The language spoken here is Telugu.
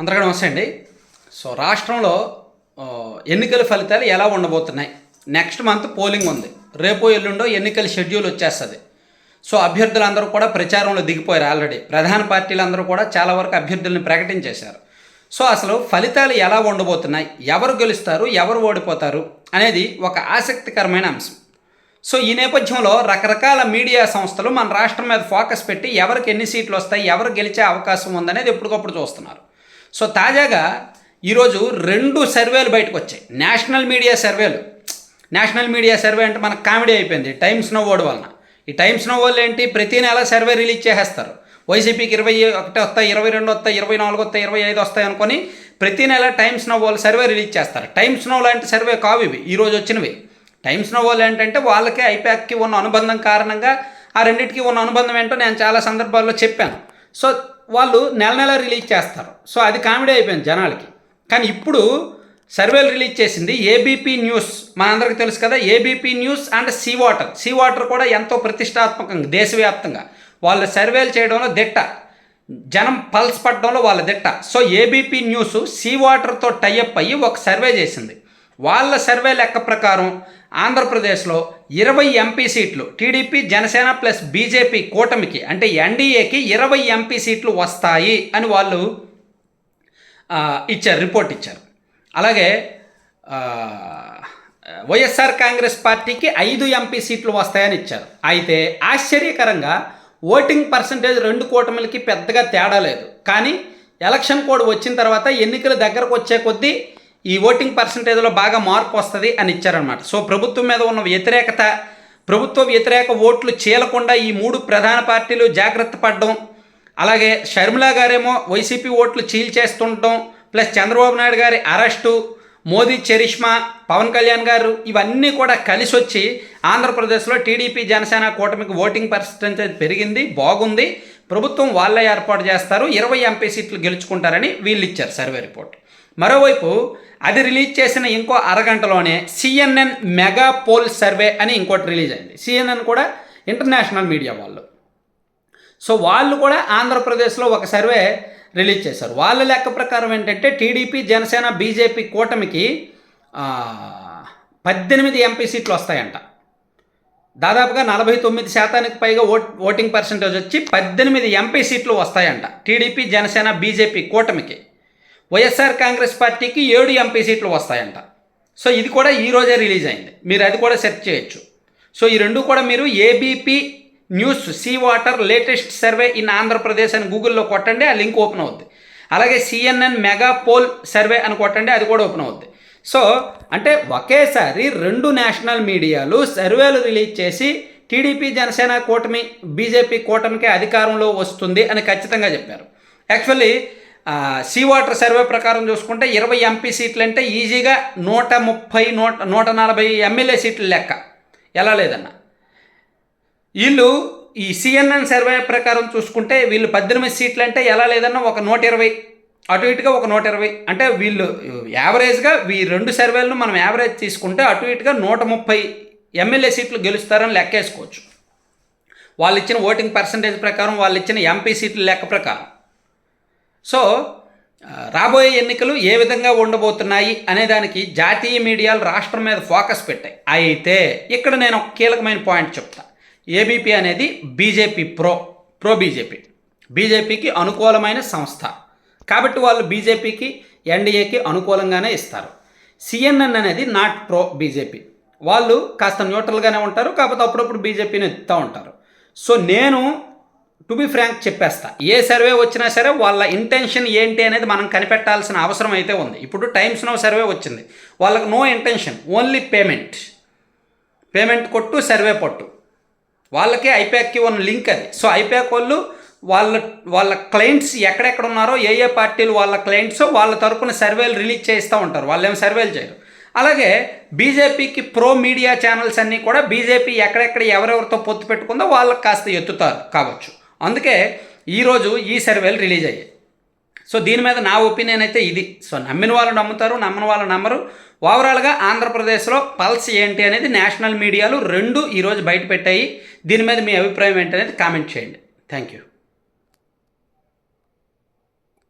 అందరికీ నమస్తే అండి. సో రాష్ట్రంలో ఎన్నికల ఫలితాలు ఎలా ఉండబోతున్నాయి? నెక్స్ట్ మంత్ పోలింగ్ ఉంది. రేపు ఎల్లుండో ఎన్నికల షెడ్యూల్ వచ్చేస్తుంది. సో అభ్యర్థులందరూ కూడా ప్రచారంలో దిగిపోయారు ఆల్రెడీ. ప్రధాన పార్టీలందరూ కూడా చాలా వరకు అభ్యర్థులను ప్రకటించేశారు. సో అసలు ఫలితాలు ఎలా ఉండబోతున్నాయి? ఎవరు గెలుస్తారు? ఎవరు ఓడిపోతారు? అనేది ఒక ఆసక్తికరమైన అంశం. సో ఈ నేపథ్యంలో రకరకాల మీడియా సంస్థలు మన రాష్ట్రం మీద ఫోకస్ పెట్టి ఎవరికి ఎన్ని సీట్లు వస్తాయి ఎవరు గెలిచే అవకాశం ఉందనేది ఎప్పటికప్పుడు చూస్తున్నారు. సో తాజాగా ఈరోజు రెండు సర్వేలు బయటకు వచ్చాయి. నేషనల్ మీడియా సర్వేలు. నేషనల్ మీడియా సర్వే అంటే మనకు కామెడీ అయిపోయింది. టైమ్స్ నో వర్డ్ వలన. ఈ టైమ్స్ నో వాళ్ళు ఏంటి? ప్రతి నెల సర్వే రిలీజ్ చేసేస్తారు. వైసీపీకి ఇరవై ఒకటి వస్తాయి ఇరవై రెండు వస్తాయి ఇరవై నాలుగు వస్తాయి ఇరవై ఐదు వస్తాయి అనుకొని ప్రతి నెల టైమ్స్ నో వాళ్ళు సర్వే రిలీజ్ చేస్తారు. టైమ్స్ నో లాంటి సర్వే కావు ఇవి. ఈరోజు వచ్చినవి. టైమ్స్ నో వాళ్ళు ఏంటంటే వాళ్ళకే ఐపాక్కి ఉన్న అనుబంధం కారణంగా ఆ రెండింటికి ఉన్న అనుబంధం ఏంటో నేను చాలా సందర్భాల్లో చెప్పాను. సో వాళ్ళు నెల నెల రిలీజ్ చేస్తారు. సో అది కామెడీ అయిపోయింది జనాలకి. కానీ ఇప్పుడు సర్వేలు రిలీజ్ చేసింది ఏబీపీ న్యూస్ మనందరికీ తెలుసు కదా ABP news and C Voter C Voter కూడా ఎంతో ప్రతిష్టాత్మకంగా దేశవ్యాప్తంగా వాళ్ళు సర్వేలు చేయడంలో దిట్ట. జనం పల్స్ పట్టడంలో వాళ్ళ దిట్ట. సో ఏబీపీ న్యూస్ సీ వాటర్తో టైఅప్ అయ్యి ఒక సర్వే చేసింది. వాళ్ళ సర్వే లెక్క ప్రకారం ఆంధ్రప్రదేశ్లో ఇరవై ఎంపీ సీట్లు టీడీపీ జనసేన ప్లస్ బీజేపీ కూటమికి అంటే ఎన్డీఏకి ఇరవై ఎంపీ సీట్లు వస్తాయి అని వాళ్ళు ఇచ్చారు రిపోర్ట్ ఇచ్చారు. అలాగే వైఎస్ఆర్ కాంగ్రెస్ పార్టీకి ఐదు ఎంపీ సీట్లు వస్తాయని ఇచ్చారు. అయితే ఆశ్చర్యకరంగా ఓటింగ్ పర్సంటేజ్ రెండు కూటమిలకి పెద్దగా తేడా లేదు. కానీ ఎలక్షన్ కోడ్ వచ్చిన తర్వాత ఎన్నికలు దగ్గరకు వచ్చే కొద్దీ ఈ ఓటింగ్ పర్సంటేజ్లో బాగా మార్పు వస్తుంది అని ఇచ్చారనమాట సో ప్రభుత్వం మీద ఉన్న వ్యతిరేకత ప్రభుత్వ వ్యతిరేక ఓట్లు చీలకుండా ఈ మూడు ప్రధాన పార్టీలు జాగ్రత్త పడడం అలాగే షర్మిల గారేమో వైసీపీ ఓట్లు చీల్చేస్తుండటం ప్లస్ చంద్రబాబు నాయుడు గారి అరెస్టు మోదీ చరిష్మా పవన్ కళ్యాణ్ గారు ఇవన్నీ కూడా కలిసి వచ్చి ఆంధ్రప్రదేశ్లో టీడీపీ జనసేన కూటమికి ఓటింగ్ పర్సంటేజ్ పెరిగింది బాగుంది. ప్రభుత్వం వాళ్ళే ఏర్పాటు చేస్తారు ఇరవై ఎంపీ సీట్లు గెలుచుకుంటారని వీళ్ళు ఇచ్చారు సర్వే రిపోర్ట్ మరోవైపు అది రిలీజ్ చేసిన ఇంకో అరగంటలోనే సిఎన్ఎన్ మెగా పోల్ సర్వే అని ఇంకోటి రిలీజ్ అయింది. సిఎన్ఎన్ కూడా ఇంటర్నేషనల్ మీడియా వాళ్ళు. సో వాళ్ళు కూడా ఆంధ్రప్రదేశ్లో ఒక సర్వే రిలీజ్ చేశారు. వాళ్ళ లెక్క ప్రకారం ఏంటంటే టీడీపీ జనసేన బీజేపీ కూటమికి పద్దెనిమిది ఎంపీ సీట్లు వస్తాయంట. దాదాపుగా నలభై తొమ్మిది శాతానికి పైగా ఓట్ ఓటింగ్ పర్సంటేజ్ వచ్చి పద్దెనిమిది ఎంపీ సీట్లు వస్తాయంట టీడీపీ జనసేన బీజేపీ కూటమికి. వైఎస్ఆర్ కాంగ్రెస్ పార్టీకి ఏడు ఎంపీ సీట్లు వస్తాయంట. సో ఇది కూడా ఈరోజే రిలీజ్ అయింది. మీరు అది కూడా సెర్చ్ చేయొచ్చు. సో ఈ రెండు కూడా మీరు ABP news C Voter latest survey in Andhra Pradesh అని గూగుల్లో కొట్టండి ఆ లింక్ ఓపెన్ అవుద్ది. అలాగే సిఎన్ఎన్ మెగా పోల్ సర్వే అని కొట్టండి అది కూడా ఓపెన్ అవుద్ది. సో అంటే ఒకేసారి రెండు నేషనల్ మీడియాలు సర్వేలు రిలీజ్ చేసి టీడీపీ జనసేన కూటమి బీజేపీ కూటమికి అధికారంలో వస్తుంది అని ఖచ్చితంగా చెప్పారు. యాక్చువల్లీ సీ వాటర్ సర్వే ప్రకారం చూసుకుంటే ఇరవై ఎంపీ సీట్లు అంటే ఈజీగా నూట ముప్పై నూట నూట నలభై ఎమ్మెల్యే సీట్లు లెక్క. ఎలా లేదన్న? వీళ్ళు ఈ సిఎన్ఎన్ సర్వే ప్రకారం చూసుకుంటే వీళ్ళు పద్దెనిమిది సీట్లు అంటే ఎలా లేదన్నా ఒక నూట ఇరవై. అటు ఇటుగా ఒక నూట ఇరవై. అంటే వీళ్ళు యావరేజ్గా ఈ రెండు సర్వేలను మనం యావరేజ్ తీసుకుంటే అటు ఇటుగా నూట ముప్పై ఎమ్మెల్యే సీట్లు గెలుస్తారని లెక్కేసుకోవచ్చు. వాళ్ళు ఇచ్చిన ఓటింగ్ పర్సంటేజ్ ప్రకారం వాళ్ళు ఇచ్చిన ఎంపీ సీట్ల లెక్క ప్రకారం. సో రాబోయే ఎన్నికలు ఏ విధంగా ఉండబోతున్నాయి అనే దానికి జాతీయ మీడియాలు రాష్ట్రం మీద ఫోకస్ పెట్టాయి. అయితే ఇక్కడ నేను ఒక కీలకమైన పాయింట్ చెప్తా. ఏబీపీ అనేది బీజేపీ ప్రో ప్రో బీజేపీ బీజేపీకి అనుకూలమైన సంస్థ. కాబట్టి వాళ్ళు బీజేపీకి ఎన్డీఏకి అనుకూలంగానే ఇస్తారు. సిఎన్ఎన్ అనేది నాట్ ప్రో బీజేపీ వాళ్ళు కాస్త న్యూట్రల్గానే ఉంటారు కాకపోతే అప్పుడప్పుడు బీజేపీని ఎత్తుతూ ఉంటారు. సో నేను టు బి ఫ్రాంక్ చెప్పేస్తా. ఏ సర్వే వచ్చినా సరే వాళ్ళ ఇంటెన్షన్ ఏంటి అనేది మనం కనిపెట్టాల్సిన అవసరం అయితే ఉంది. ఇప్పుడు టైమ్స్ నో సర్వే వచ్చింది. వాళ్ళకి no intention only payment payment కొట్టు సర్వే పట్టు. వాళ్ళకే ఐప్యాక్కి ఉన్న లింక్ అది. సో ఐప్యాక్ వాళ్ళు వాళ్ళ వాళ్ళ క్లయింట్స్ ఎక్కడెక్కడ ఉన్నారో ఏ ఏ పార్టీలు వాళ్ళ క్లయింట్స్ వాళ్ళ తరపున సర్వేలు రిలీజ్ చేస్తూ ఉంటారు. వాళ్ళు ఏం సర్వేలు చేయరు. అలాగే బీజేపీకి ప్రో మీడియా ఛానల్స్ అన్నీ కూడా బీజేపీ ఎక్కడెక్కడ ఎవరెవరితో పొత్తు పెట్టుకుందో వాళ్ళకి కాస్త ఎత్తుతారు కావచ్చు. అందుకే ఈరోజు ఈ సర్వేలు రిలీజ్ అయ్యాయి. సో దీని మీద నా ఒపీనియన్ అయితే ఇది. సో నమ్మిన వాళ్ళు నమ్ముతారు నమ్మని వాళ్ళు నమ్మరు. ఓవరాల్గా ఆంధ్రప్రదేశ్లో పల్స్ ఏంటి అనేది నేషనల్ మీడియాలు రెండు ఈరోజు బయట పెట్టాయి. దీని మీద మీ అభిప్రాయం ఏంటి అనేది కామెంట్ చేయండి. Thank you.